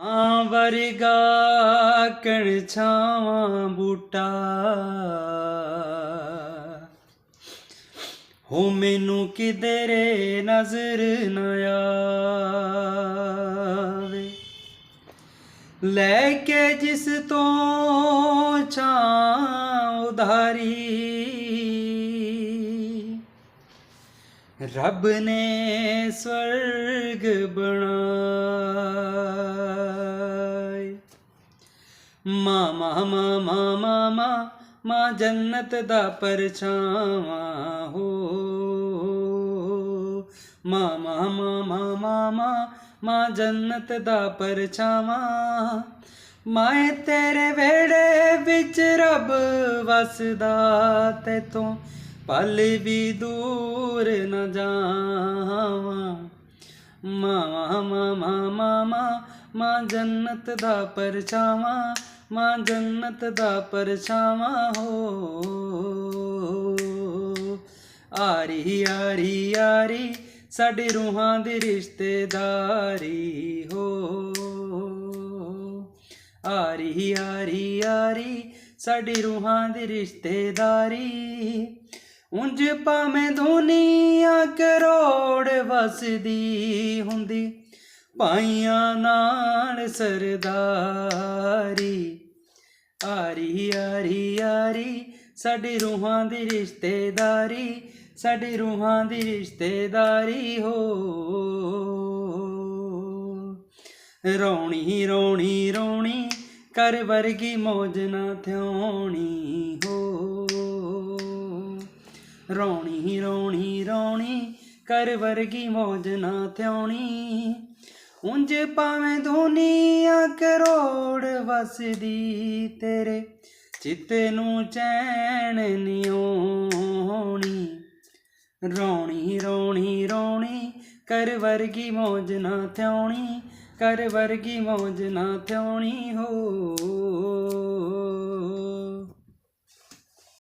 ਆ ਵਰਗਾ ਕਣ ਛਾਵਾਂ ਬੂਟਾ। ਹੋ ਮੈਨੂੰ ਕਿਧਰੇ ਨਜ਼ਰ ਨਾ ਆਵੇ। ਲੈ ਕੇ ਜਿਸ ਤੋਂ ਛਾਂ ਉਧਾਰੀ। ਰੱਬ ਨੇ ਸਵਰਗ ਬਣਾ। ਮਾਮਾ ਮਾਮਾ ਮਾਮਾ ਮਾਂ ਜੰਨਤ ਦਾ ਪਰਛਾਵਾਂ ਹੋ ਮਾਮਾ ਮਾਮਾ ਮਾਮਾ ਮਾਂ ਜੰਨਤ ਦਾ ਪਰਛਾਵਾਂ ਮਾਏ ਤੇਰੇ ਵੇੜੇ ਵਿੱਚ ਰੱਬ ਵਸਦਾ ਤੇ ਤੂੰ ਪਲ ਵੀ ਦੂਰ ਨਾ ਜਾਵਾਂ ਮਾਮਾ ਮਾਮਾ ਮਾਮਾ ਮਾਂ ਜੰਨਤ ਦਾ ਪਰਛਾਵਾਂ ਮਾਂ ਜੰਨਤ ਦਾ ਪਰਛਾਵਾਂ ਹੋ। ਆਰੀ ਆਰੀ ਆਰੀ, ਸਾਡੇ ਰੂਹਾਂ ਦੀ ਰਿਸ਼ਤੇਦਾਰੀ ਹੋ। ਆਰੀ ਆਰੀ ਆਰੀ, ਸਾਡੀ ਰੂਹਾਂ ਦੀ ਰਿਸ਼ਤੇਦਾਰੀ। ਉਂਝ ਭਾਵੇਂ ਦੁਨੀਆ ਕਰੋੜ ਵਸਦੀ ਹੁੰਦੀ ਭਾਈਆਂ ਨਾਲ ਸਰਦਾਰੀ। ਆਰੀ ਆਰੀ ਆਰੀ, ਸਾਡੀ ਰੂਹਾਂ ਦੀ ਰਿਸ਼ਤੇਦਾਰੀ, ਸਾਡੀ ਰੂਹਾਂ ਦੀ ਰਿਸ਼ਤੇਦਾਰੀ ਹੋ। ਰੌਣੀ ਰੌਣੀ ਰੌਣੀ ਕਰ ਵਰਗੀ ਮੌਜ ਨਾ ਥਿਉਣੀ ਹੋ। ਰੌਣੀ ਰੌਣੀ ਰੌਣੀ ਕਰ ਵਰਗੀ ਮੌਜ ਨਾ ਥਿਉਣੀ। ਉਂਝ ਭਾਵੇਂ ਦੁਨੀਆ ਕਰੋੜ ਵਸਦੀ ਤੇਰੇ ਚਿੱਤ ਨੂੰ ਚੈਨ ਨਿਉਣੀ ਰੌਣੀ ਰੌਣੀ ਰੌਣੀ ਕਰ ਵਰਗੀ ਮੌਜ ਨਾ ਥਿਉਣੀ ਕਰ ਵਰਗੀ ਮੌਜ ਨਾ ਥਿਉਣੀ ਹੋ।